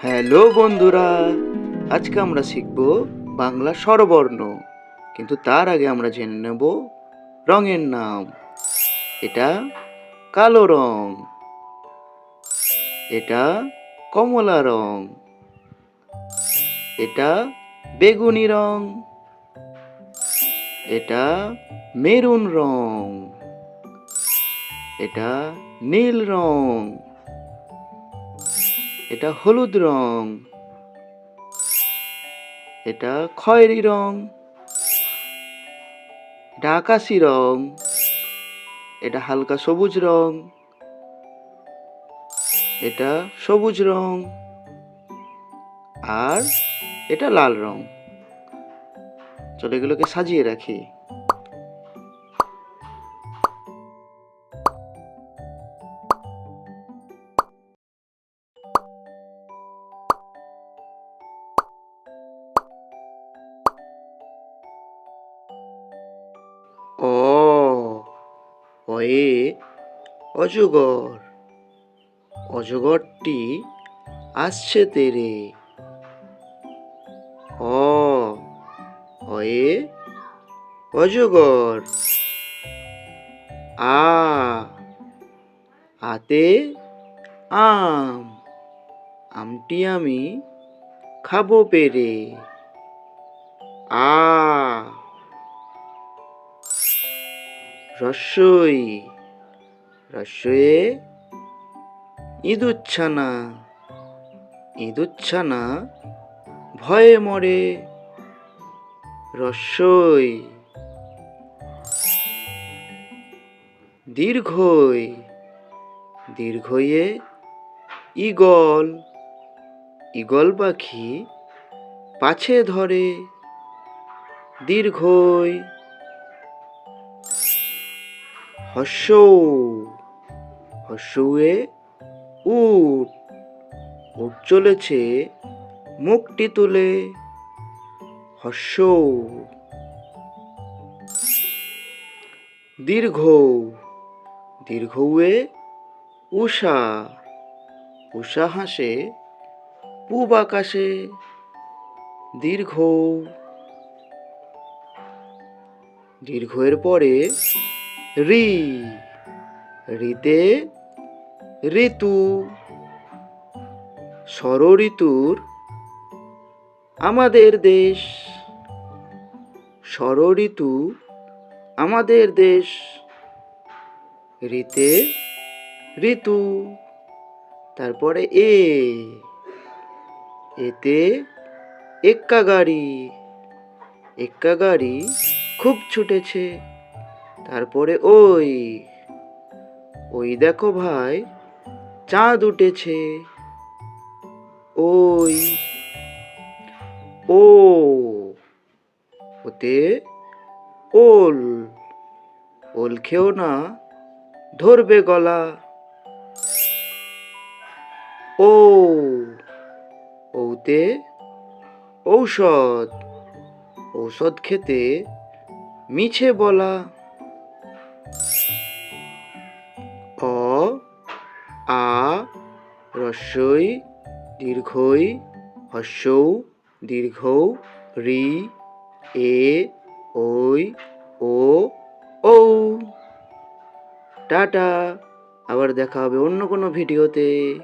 Hello বন্ধুরা, আজকে আমরা শিখব বাংলা স্বরবর্ণ, কিন্তু তার আগে আমরা জেনে নেব রঙের নাম। এটা কালো রং, এটা কমলা রং, এটা বেগুনি রং, এটা মেরুন রং, এটা নীল রং। এটা হলুদ রং। এটা খয়েরি রং। এটা আকাশি রং। এটা হালকা সবুজ রং। এটা সবুজ রং। আর এটা লাল রং। চলো এগুলোকে সাজিয়ে রাখি। অয়ে অজগর, অজগরটি আসছে তেরে। অ অয়ে অজগর। আ আতে আম, আমটি আমি খাব পেরে। আ রস্যই রস্যয়ে ইঁদুচ্ছানা ইঁদুচ্ছানা ভয়ে মরে রস্যই দীর্ঘই দীর্ঘয়ে ইগল ইগল পাখি পাছে ধরে। দীর্ঘই হর্ষ হর্ষয়ে উট উট চলেছে মুখটি তুলে। হর্ষ দীর্ঘ দীর্ঘয়ে উষা উষা হাসে পূব আকাশে। দীর্ঘ দীর্ঘের পরে রি। রিতে ঋতু। ষড় ঋতুর আমাদের দেশ। ষড় ঋতু আমাদের দেশ। ঋতে ঋতু। তারপরে এ। এতে এক্কা গাড়ি এক্কা গাড়ি খুব ছুটেছে। তারপরে ওই ওই দেখো ভাই, চাঁদ উঠেছে। ওই, ও, ওতে ওল ওল খেও না, ধরবে গলা। ও, ওতে ঔষধ ঔষধ খেতে মিছে বলা। রস্যই দীর্ঘই হস্যৌ দীর্ঘ রি, এ, ওই, ও, ঔ। টাটা, আবার দেখা হবে অন্য কোনো ভিডিওতে।